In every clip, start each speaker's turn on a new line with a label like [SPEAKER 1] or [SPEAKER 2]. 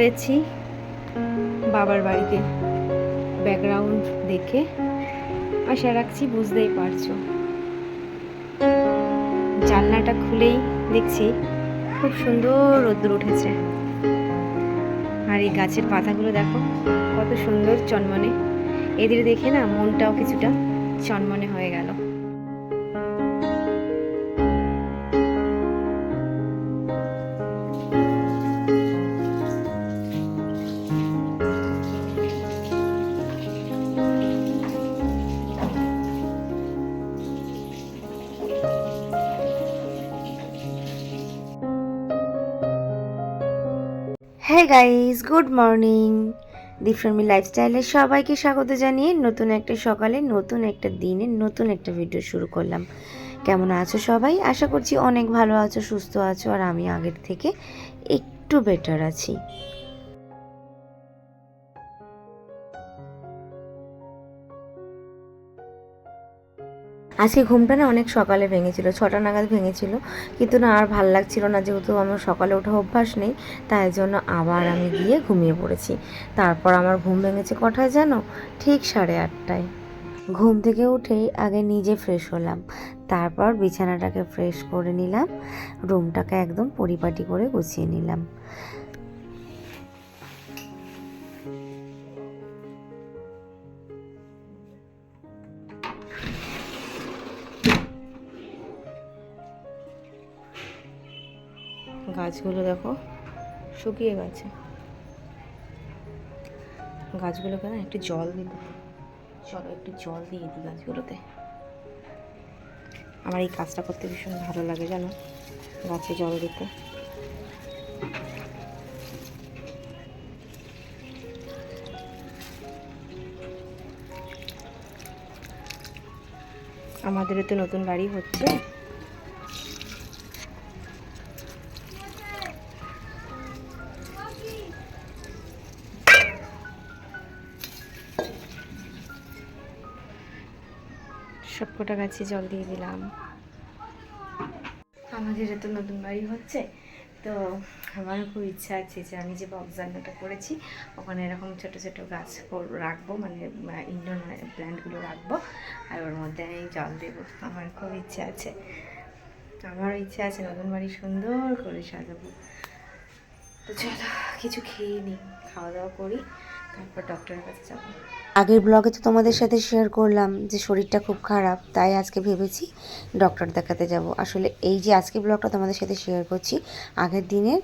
[SPEAKER 1] রয়েছি বাবার বাড়িতে। ব্যাকগ্রাউন্ড দেখে আশা রাখছি বুঝতেই পারছ। জানলাটা খুলেই দেখছি খুব সুন্দর রোদ্দুর উঠেছে। আর এই গাছের পাতাগুলো দেখো, কত সুন্দর চনমনে। এদের দেখে না মনটাও কিছুটা চনমনে হয়ে গেল। গাইস গুড মর্নিং দীপশর্মী লাইফস্টাইলের সবাইকে স্বাগত জানিয়ে নতুন একটা সকালে, নতুন একটা দিনে, নতুন একটা ভিডিও শুরু করলাম। কেমন আছো সবাই? আশা করছি অনেক ভালো আছো, সুস্থ আছো, আর আমি আগের থেকে একটু বেটার আছি। আজকে ঘুমটা না অনেক সকালে ভেঙেছিল, ছটা নাগাদ ভেঙেছিল। কিন্তু না, আর ভালো লাগছিল না, যেহেতু আমার সকালে ওঠা অভ্যাস নেই, তাই জন্য আবার আমি গিয়ে ঘুমিয়ে পড়েছি। তারপর আমার ঘুম ভেঙেছে কটায় জানো? ঠিক সাড়ে আটটায়। ঘুম থেকে উঠেই আগে নিজে ফ্রেশ হলাম, তারপর বিছানাটাকে ফ্রেশ করে নিলাম রুমটাকে একদম পরিপাটি করে গুছিয়ে নিলাম। গাছগুলো দেখো শুকিয়ে গেছে। গাছগুলোকে না একটু জল দিতে চলো একটু জল দিয়ে দিই গাছগুলোতে। আমার এই কাজটা করতে ভীষণ ভালো লাগে জানো গাছে জল দিতে। আমাদেরও তো নতুন বাড়ি হচ্ছে। সবকটা গাছে জল দিয়ে দিলাম। আমাদের তো নতুন বাড়ি হচ্ছে, তো আমারও খুব ইচ্ছা আছে যে আমি যে বক্স করেছি, ওখানে এরকম ছোট ছোট গাছ রাখব মানে ইনডোর প্ল্যান্টগুলো রাখব, আর ওর মধ্যে আমি জল দেবো, আমার খুব ইচ্ছা আছে। আমারও ইচ্ছা আছে নতুন বাড়ি সুন্দর করে সাজাবো। তো চলো, কিছু খেয়ে নিই খাওয়া দাওয়া করি, তারপর ডক্টরের কাছে যাব। আগের ব্লগে তো তোমাদের সাথে শেয়ার করলাম যে শরীরটা খুব খারাপ, তাই আজকে ভেবেছি ডক্টর দেখাতে যাব। আসলে এই যে আজকে ব্লগটা তোমাদের সাথে শেয়ার করছি, আগের দিনের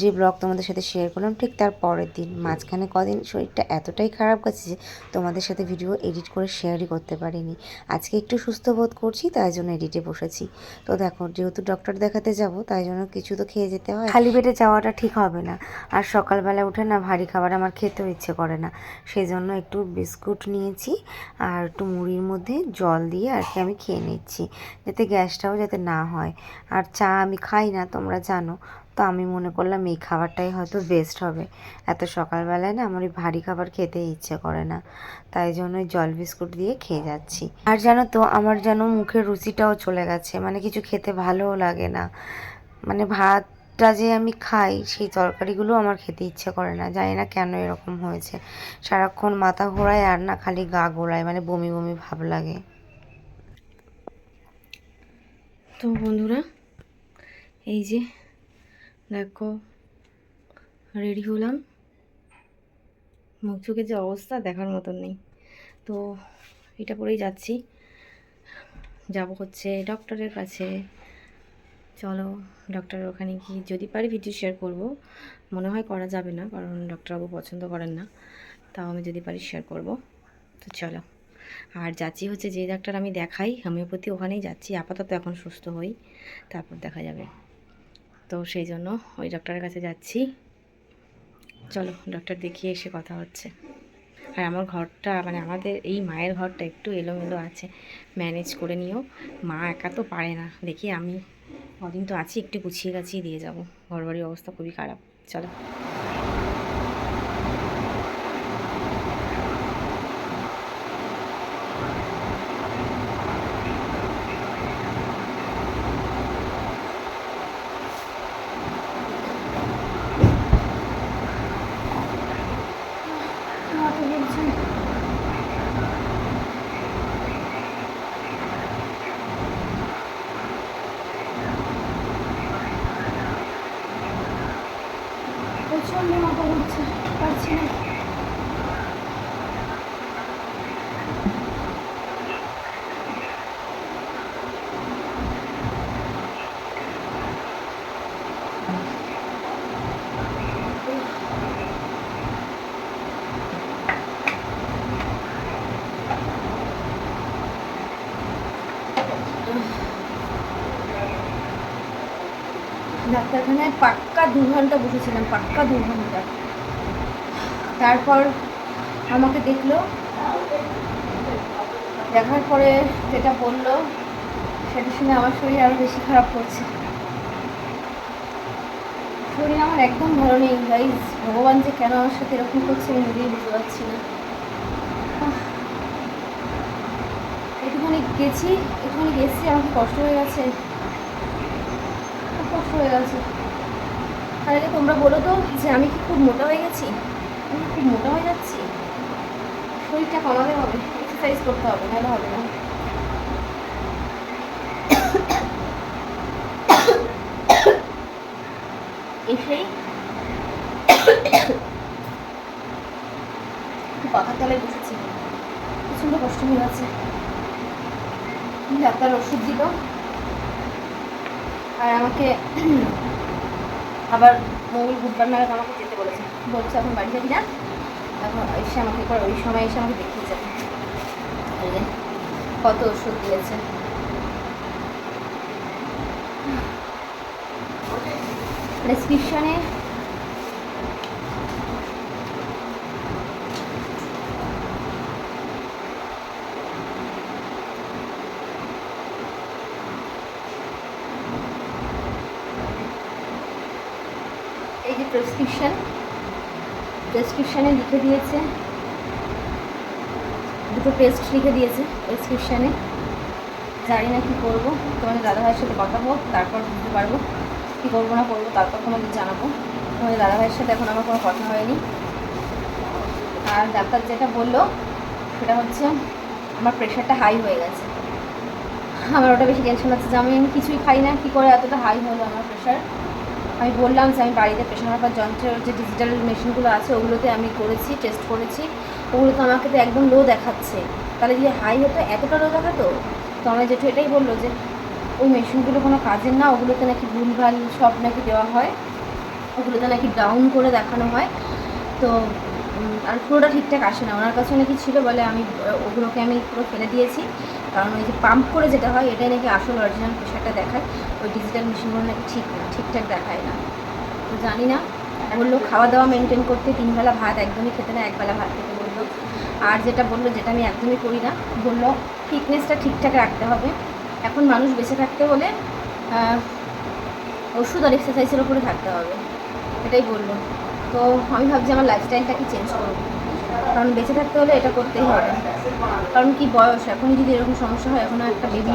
[SPEAKER 1] যে ব্লগ তোমাদের সাথে শেয়ার করলাম, ঠিক তার পরের দিন। মাঝখানে কদিন শরীরটা এতটাই খারাপ গেছে যে তোমাদের সাথে ভিডিও এডিট করে শেয়ারই করতে পারিনি। আজকে একটু সুস্থ বোধ করছি, তাই জন্য এডিটে বসেছি। তো দেখো, যেহেতু ডক্টর দেখাতে যাব, তাই জন্য কিছু তো খেয়ে যেতে হয়। খালি পেটে যাওয়াটা ঠিক হবে না। আর সকালবেলা উঠে না ভারী খাবার আমার খেতেও ইচ্ছে করে না। সেই জন্য একটু বিস্কুট নিয়েছি আর একটু মুড়ির মধ্যে জল দিয়ে আর কি আমি খেয়ে নিচ্ছি, যাতে গ্যাসটাও যাতে না হয়। আর চা আমি খাই না, তোমরা জানো। তো আমি মনে করলাম এই খাবারটাই হয়তো বেস্ট হবে। এত সকালবেলায় না আমার ওই ভারী খাবার খেতে ইচ্ছে করে না। তাই জন্য জল বিস্কুট দিয়ে খেয়ে যাচ্ছি। আর জানো তো, আমার যেন মুখের রুচিটাও চলে গেছে। মানে কিছু খেতে ভালোও লাগে না। মানে ভাতটা যে আমি খাই, সেই তরকারিগুলো আমার খেতে ইচ্ছে করে না। জানি না কেন এরকম হয়েছে। সারাক্ষণ মাথা ঘোরায় আর না খালি গা ঘোরায় মানে বমি বমি ভাব লাগে। তো বন্ধুরা, এই যে দেখো রেডি হলাম। মুখ চোখের যে অবস্থা দেখার মতন নেই। তো এটা পরেই যাচ্ছি। যাব হচ্ছে ডক্টরের কাছে। চলো ডক্টরের ওখানে গিয়ে যদি পারি ভিডিও শেয়ার করব। মনে হয় করা যাবে না, কারণ ডক্টরবাবু পছন্দ করেন না। তাও আমি যদি পারি শেয়ার করব। তো চলো। আর যাচ্ছি হচ্ছে যে ডাক্তার আমি দেখাই। হোমিওপ্যাথি ওখানেই যাচ্ছি। আপাতত এখন সুস্থ হই। তারপর দেখা যাবে। তো সেই জন্য ওই ডক্টরের কাছে যাচ্ছি। চলো ডক্টর দেখিয়ে এসে কথা হচ্ছে। আর আমার ঘরটা মানে আমাদের এই মায়ের ঘরটা একটু এলোমেলো আছে। ম্যানেজ করে নিও। মা একা তো পারে না। দেখি আমি কদিন তো আছি, একটু গুছিয়ে গাছিয়ে দিয়ে যাব। ঘর বাড়ির অবস্থা খুবই খারাপ। চলো।
[SPEAKER 2] ডাক্তারখানায় পাক্কা দু ঘণ্টা বসেছিলাম, পাক্কা দু ঘণ্টা। তারপর আমাকে দেখল, দেখার পরে যেটা বলল, সেটা শুনে আমার শরীর আরও বেশি খারাপ করছে। শরীর আমার একদম ভালো নেই গাইজ ভগবান যে কেন আমার সাথে এরকম করছে আমি নিজেই বুঝতে পারছি না। একটুখানি গেছি একটুখানি গেছি, আমাকে কষ্ট হয়ে গেছে। হয়ে গেছে। আগে তোমরা বলো তো যে আমি কি খুব মোটা হয়ে গেছি? আমি খুব মোটা হয়ে যাচ্ছি? শরীরটা কমাতে হবে এক্সারসাইজ করতে হবে, নাহলে হবে না। এসেই পাখার তলায় বসেছি। প্রচণ্ড কষ্ট হয়ে গেছে ডাক্তার ওষুধ দিল? আমাকে আবার মঙ্গল বুধবার নাগাদ আমাকে যেতে বলেছে। বলছে, এখন বাড়িতে কি না? এখন এসে আমাকে ওই সময় এসে আমাকে দেখিয়ে যাবে। কত ওষুধ দিয়েছে। প্রেসক্রিপশনে এই যে প্রেসক্রিপশন প্রেসক্রিপশানে লিখে দিয়েছে। দুটো টেস্ট লিখে দিয়েছে প্রেসক্রিপশানে জানি না কী করব। তোমাদের দাদাভাইয়ের সাথে কথা হোক, তারপর বুঝতে পারব কী করব না করব, তারপর তোমাদের জানাব। তোমাদের দাদাভাইয়ের সাথে এখন আমার কোনো কথা হয়নি। আর ডাক্তার যেটা বলল, সেটা হচ্ছে আমার প্রেশারটা হাই হয়ে গেছে। আমার ওটা বেশি টেনশন হচ্ছে যে আমি কিছুই খাই না, কী করে এতটা হাই হলো আমার প্রেশার আমি বললাম যে আমি বাড়িতে প্রেশার মাপার যন্ত্রের যে ডিজিটাল মেশিনগুলো আছে, ওগুলোতে আমি করেছি টেস্ট করেছি। ওগুলো তো আমাকে তো একদম লো দেখাচ্ছে। তাহলে যদি হাই হতো এতটা লো দেখাতো? তো আমার যেটু এটাই বলল যে, ওই মেশিনগুলো কোনো কাজের না, ওগুলোতে নাকি ভুলভাল সব নাকি দেওয়া হয়। ওগুলোতে নাকি ডাউন করে দেখানো হয়। তো আর পুরোটা ঠিকঠাক আসে না। ওনার কাছে নাকি ছিল বলে আমি, ওগুলোকে আমি পুরো ফেলে দিয়েছি। কারণ ওই যে পাম্প করে যেটা হয়, এটাই নাকি আসল অরিজিনাল প্রেশারটা দেখায়। ওই ডিজিটাল মেশিনগুলো নাকি ঠিক না ঠিকঠাক দেখায় না। তো জানি না। বলল, খাওয়া দাওয়া মেনটেন করতে তিনবেলা ভাত, একদমই খেতে না একবেলা ভাত খেতে বলল। আর যেটা বলল, যেটা আমি একদমই করি না, বলল ফিটনেসটা ঠিকঠাক রাখতে হবে। এখন মানুষ বেঁচে থাকতে হলে ওষুধ আর এক্সারসাইজের ওপরে থাকতে হবে। এটাই বলল। তো আমি ভাবছি আমার লাইফস্টাইলটাকে চেঞ্জ করব? কারণ বেঁচে থাকতে হলে এটা করতেই হবে। কারণ কি বয়স? এখন যদি এরকম সমস্যা হয় এখনও একটা বেবি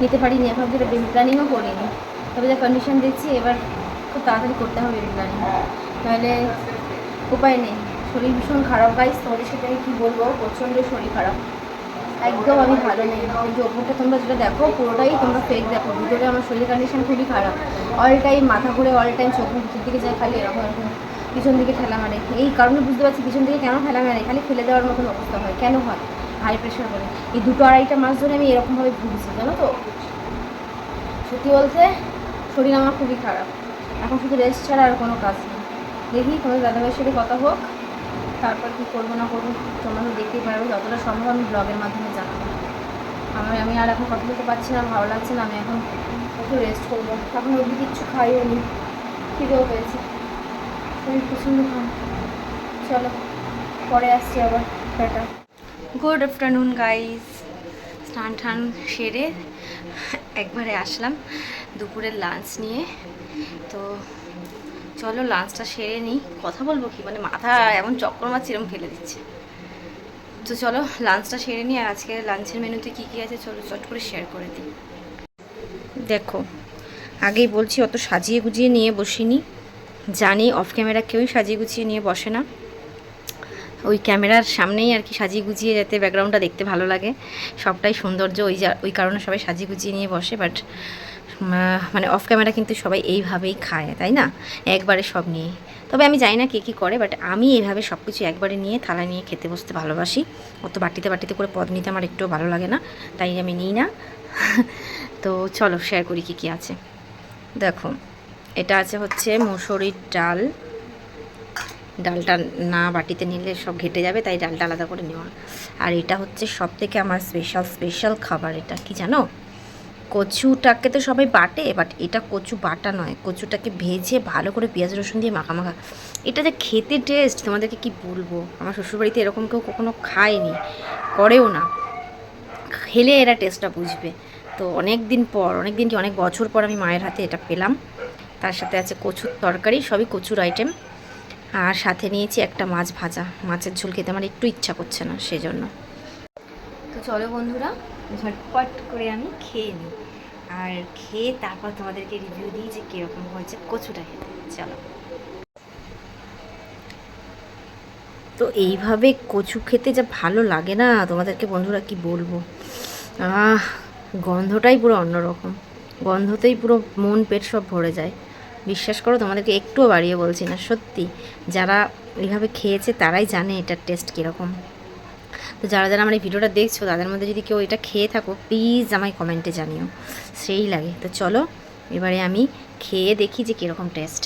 [SPEAKER 2] নিতে পারিনি, এখন যেটা বেবি প্ল্যানিংও করিনি, তবে যা কন্ডিশন দেখছি, এবার খুব তাড়াতাড়ি করতে হবে বেবি প্ল্যানিং নাহলে উপায় নেই। শরীর ভীষণ খারাপ গাইস তোমাদের সাথে আমি কী বলব? প্রচণ্ড শরীর খারাপ। একদম আমি ভালো নেই। যে ওপরটা তোমরা যেটা দেখো, পুরোটাই তোমরা ফেক দেখো। ভিতরে আমার শরীর কন্ডিশন খুবই খারাপ। অল টাইম মাথা ঘুরে অল টাইম চোখ মুখের দিকে যায়, খালি এরকম এরকম। পিছন দিকে ঠেলা মারে এই কারণে বুঝতে পারছি পিছন দিকে কেন ঠেলা মারে খালি ফেলে দেওয়ার মতন অবস্থা হয়। কেন হয়? হাই প্রেশার বলে এই দুটো আড়াইটা মাস ধরে আমি এরকমভাবে ভুগছি, জানো তো? সত্যি বলতে, শরীর আমার খুবই খারাপ। এখন শুধু রেস্ট ছাড়া আর কোনো কাজ নেই। দেখি, তোমার দাদাভাইয়ের সাথে কথা হোক। তারপর কী করব না করব, তোমরা তো দেখতেই পারবে যতটা সম্ভব আমি ব্লগের মাধ্যমে জানাব। আমার আমি আর এখন কথা বলতে পারছি না ভালো লাগছে না, আমি এখন একটু রেস্ট করব। এখন অবধি কিচ্ছু খাইও নি খিদেও পেয়েছে। খারাপ চলো পরে আসছি আবার টাটা। গুড আফটারনুন গাইজ স্নান টান সেরে একবারে আসলাম দুপুরের লাঞ্চ নিয়ে। তো চলো লাঞ্চটা সেরে নিই। কথা বলব কি? মানে মাথা এমন চক্কর মাছ এরম ফেলে দিচ্ছে। তো চলো লাঞ্চটা সেরে নিই আর আজকে লাঞ্চের মেনুতে কী কী আছে চলো চট করে শেয়ার করে দিই। দেখো আগেই বলছি অত সাজিয়ে গুজিয়ে নিয়ে বসিনি। জানি অফ ক্যামেরা কেউই সাজিয়ে গুছিয়ে নিয়ে বসে না। ওই ক্যামেরার সামনেই আর কি সাজিয়ে গুছিয়ে যাতে ব্যাকগ্রাউন্ডটা দেখতে ভালো লাগে। সবটাই সৌন্দর্য ওই যা, ওই কারণে সবাই সাজিয়ে গুছিয়ে নিয়ে বসে বাট মানে অফ ক্যামেরা কিন্তু সবাই এইভাবেই খায়, তাই না? একবারে সব নিয়ে তবে আমি জানি না কে কী করে বাট আমি এইভাবে সব কিছু একবারে নিয়ে থালা নিয়ে খেতে বসতে ভালোবাসি। অত বাটিতে বাটিতে করে পদ নিতে আমার একটুও ভালো লাগে না, তাই আমি নিই না। তো চলো শেয়ার করি কী কী আছে। দেখো। এটা আছে হচ্ছে মুসুরির ডাল। ডালটা না বাটিতে নিলে সব ঘেটে যাবে, তাই ডালটা আলাদা করে নেওয়া। আর এটা হচ্ছে সব থেকে আমার স্পেশাল স্পেশাল খাবার এটা, কি জানো? কচুটাকে তো সবাই বাটে বাট এটা কচু বাটা নয়। কচুটাকে ভেজে ভালো করে পেঁয়াজ, রসুন দিয়ে মাখা মাখা। এটা যে খেতে টেস্ট তোমাদেরকে কি বলব? আমার শ্বশুরবাড়িতে এরকম কেউ কখনো খায়নি, করেও না। খেলে এরা টেস্টটা বুঝবে। তো অনেক দিন পর অনেক দিন কি, অনেক বছর পর আমি মায়ের হাতে এটা পেলাম। তার সাথে আছে কচুর তরকারি, সবই কচুর আইটেম আর সাথে নিয়েছি একটা মাছ ভাজা। মাছের ঝোল খেতে আমার একটু ইচ্ছা করছে না, সেজন্য। তো চলো বন্ধুরা, ঝটপট করে আমি খেয়ে নিই। আর খেয়ে তারপর তোমাদেরকে রিভিউ দিই যে কীরকম হয়েছে কচুটা খেতে। চলো। তো এইভাবে কচু খেতে যা ভালো লাগে না, তোমাদেরকে বন্ধুরা কি বলব? আহ, গন্ধটাই পুরো অন্যরকম। গন্ধতেই পুরো মন, পেট সব ভরে যায়। বিশ্বাস করো, তোমাদেরকে একটুও বাড়িয়ে বলছি না, সত্যি। যারা এইভাবে খেয়েছে, তারাই জানে এটার টেস্ট কীরকম। তো যারা যারা আমার এই ভিডিওটা দেখছ, তাদের মধ্যে যদি কেউ এটা খেয়ে থাকো প্লিজ আমায় কমেন্টে জানিও। সেই লাগে। তো চলো, এবারে আমি খেয়ে দেখি যে কীরকম টেস্ট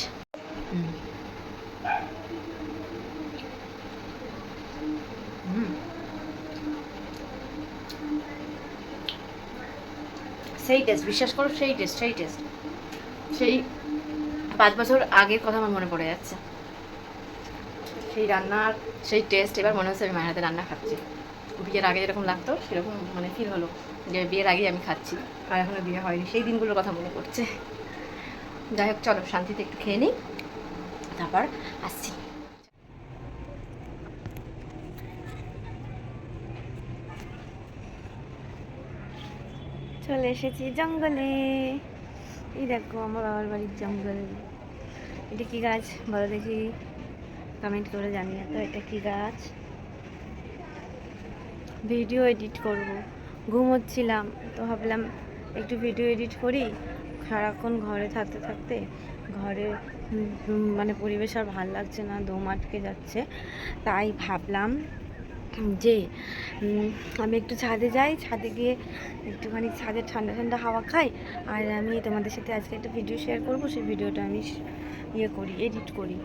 [SPEAKER 2] সেই টেস্ট বিশ্বাস করো, সেই টেস্ট সেই টেস্ট সেই পাঁচ বছর আগের কথা আমার মনে পড়ে যাচ্ছে। সেই রান্নার সেই টেস্ট এবার মনে হচ্ছে আমি মায়ের হাতে রান্না খাচ্ছি। বিয়ের আগে যেরকম লাগতো, সেরকম মানে ফিল হলো যে বিয়ের আগেই আমি খাচ্ছি। আর এখনও বিয়ে হয়নি, সেই দিনগুলোর কথা মনে পড়ছে। যাই হোক, চলো, শান্তিতে একটু খেয়ে নিই। তারপর আসছি। চলে এসেছি জঙ্গলে। এই দেখো আমার বাবার বাড়ির জঙ্গল। এটা কি গাছ? বলো দেখি। কমেন্ট করে জানিয়ে তো, এটা কি গাছ? ভিডিও এডিট করব। ঘুমোচ্ছিলাম, তো ভাবলাম একটু ভিডিও এডিট করি। সারাক্ষণ ঘরে থাকতে থাকতে ঘরে মানে পরিবেশ আর ভালো লাগছে না, দম আটকে যাচ্ছে। তাই ভাবলাম যে আমি একটু ছাদে যাই, ছাদে গিয়ে একটুখানি ছাদে ঠান্ডা ঠান্ডা হাওয়া খাই, আর আমি তোমাদের সাথে আজকে একটা ভিডিও শেয়ার করব, সেই ভিডিওটা আমি ইয়ে করি এডিট করি।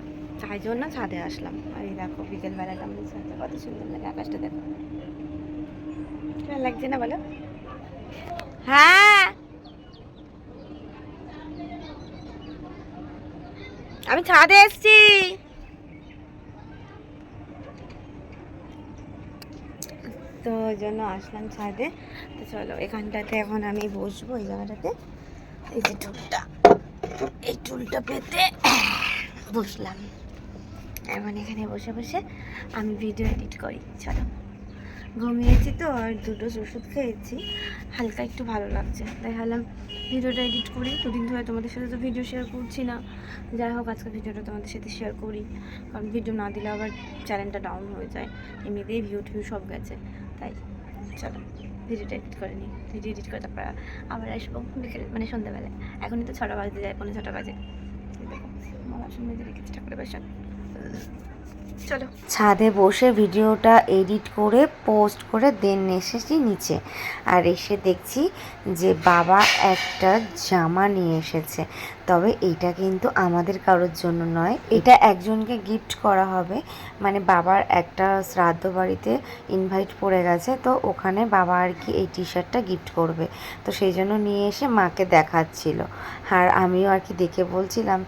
[SPEAKER 2] তাই জন্য ছাদে আসলাম। আর এই দেখো বিকেলবেলাটা আমাদের ছাদে কত সুন্দর লাগে আকাশটা দেখো। লাগছে না বলো? হ্যাঁ! আমি ছাদে এসছি! তো ওই জন্য আসলাম ছাদে। তো চলো, এখানটাতে এখন আমি বসবো এই জায়গাটাতে। এই যে টুলটা। এই টুলটা পেতে বসলাম। এখন এখানে বসে বসে আমি ভিডিও এডিট করি। চলো। ঘুমিয়েছি তো, আর দুটো ওষুধ খেয়েছি। হালকা একটু ভালো লাগছে। ভাবলাম ভিডিওটা এডিট করি। দুদিন ধরে তোমাদের সাথে তো ভিডিও শেয়ার করছি না। যাই হোক, আজকে ভিডিওটা তোমাদের সাথে শেয়ার করি। কারণ ভিডিও না দিলে আবার চ্যানেলটা ডাউন হয়ে যায়। এমনিতেই ভিউ টিউ সব গেছে। তাই। চলো ভিডিওটা এডিট করে নিই। ভিডিও এডিট করে তারপর আবার আসব বিকেল মানে সন্ধ্যাবেলায়। এখনই তো ছটা বাজতে যায় পনেরো ছটা বাজে। ঠাকুরের চলো।
[SPEAKER 1] ছাদে বসে ভিডিওটা এডিট করে পোস্ট করে দেন এসেছি নিচে। আর এসে দেখছি যে বাবা একটা জামা নিয়ে এসেছে। তবে এটা কিন্তু আমাদের কারোর জন্য নয়। এটা একজনকে গিফট করা হবে। মানে বাবার একটা শ্রাদ্ধ বাড়িতে ইনভাইট পড়ে গেছে, তো ওখানে বাবা আর কি এই টি শার্টটা গিফট করবে। তো সেই জন্য নিয়ে এসে মাকে দেখাচ্ছিল। আর আমিও আর কি দেখে বলছিলাম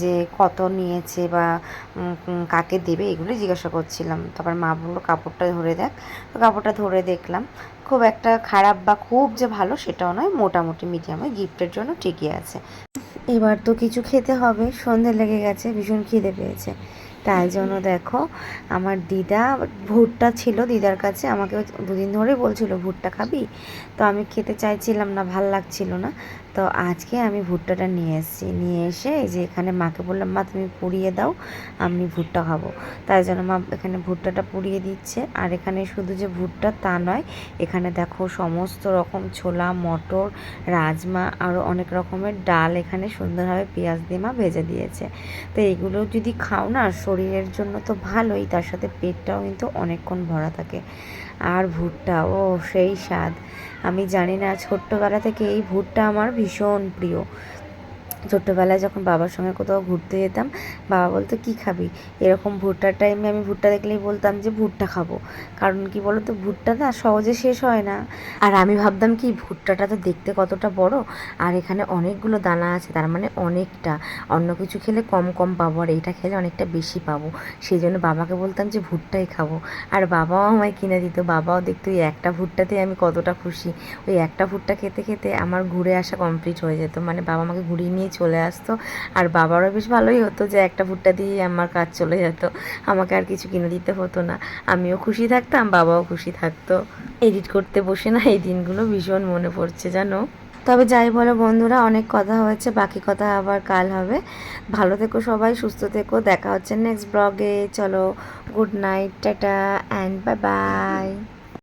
[SPEAKER 1] যে কত নিয়েছে বা কাকে দেবে এগুলো জিজ্ঞাসা করছিলাম। তারপর মা বলল, কাপড়টা ধরে দেখ। তো কাপড়টা ধরে দেখলাম। খুব একটা খারাপ বা খুব যে ভালো সেটাও নয়, মোটামুটি মিডিয়ামে গিফটের জন্য ঠিকই আছে। এবার তো কিছু খেতে হবে, সন্ধে লেগে গেছে, ভীষণ খিদে পেয়েছে। তাই জন্য দেখো, আমার দিদা ভুট্টা ছিল দিদার কাছে, আমাকে দুদিন ধরে বলছিল, ভুট্টা খাবি? তো আমি খেতে চাইছিলাম না, ভালো লাগছিল না। তো আজকে আমি ভুট্টাটা নিয়ে এসেছি। নিয়ে এসে এই যে এখানে মাকে বললাম, মা, তুমি পুড়িয়ে দাও, আমি ভুট্টা খাব। তাই জন্য মা এখানে ভুট্টাটা পুড়িয়ে দিচ্ছে। আর এখানে শুধু যে ভুট্টা তা নয়, এখানে দেখো সমস্ত রকম ছোলা, মটর, রাজমা আরও অনেক রকমের ডাল এখানে সুন্দরভাবে পেঁয়াজ দিয়ে মা ভেজে দিয়েছে। তো এগুলো যদি খাও না, শরীরের জন্য তো ভালোই, তার সাথে পেটটাও কিন্তু অনেকক্ষণ ভরা থাকে। আর ভুট্টা, ও সেই স্বাদ। আমি জানি না, ছোট্টবেলা থেকে এই ভুট্টা আমার ভীষণ প্রিয় ছোট্টবেলায় যখন বাবার সঙ্গে কোথাও ঘুরতে যেতাম, বাবা বলতো, কি খাবি? এরকম ভুট্টার টাইমে আমি ভুট্টা দেখলেই বলতাম যে, ভুট্টা খাব। কারণ কি বলতো, ভুট্টা না সহজে শেষ হয় না। আর আমি ভাবতাম কি, ভুট্টাটা তো দেখতে কতটা বড়। আর এখানে অনেকগুলো দানা আছে, তার মানে অনেকটা। অন্য কিছু খেলে কম কম পাবো, আর এইটা খেলে অনেকটা বেশি পাবো। সেই জন্য বাবাকে বলতাম যে, ভুট্টাই খাব। আর বাবাও আমায় কিনে দিত। বাবাও দেখতো, ওই একটা ভুট্টাতে আমি কতটা খুশি। ওই একটা ভুট্টা খেতে খেতে আমার ঘুরে আসা কমপ্লিট হয়ে যেত। মানে বাবা আমাকে ঘুরিয়ে নিয়ে চলে আসতো। আর বাবারও বেশ ভালোই হতো যে একটা ভুট্টা দিয়ে আমার কাজ চলে যেত। আমাকে আর কিছু কিনে দিতে হতো না। আমিও খুশি থাকতাম, বাবাও খুশি থাকতো। এডিট করতে বসে না, এই দিনগুলো ভীষণ মনে পড়ছে, জানো? তবে যাই বলো বন্ধুরা, অনেক কথা হয়েছে, বাকি কথা আবার কাল হবে। ভালো থেকো সবাই, সুস্থ থেকো, দেখা হচ্ছে নেক্সট ব্লগে চলো good night tata and bye bye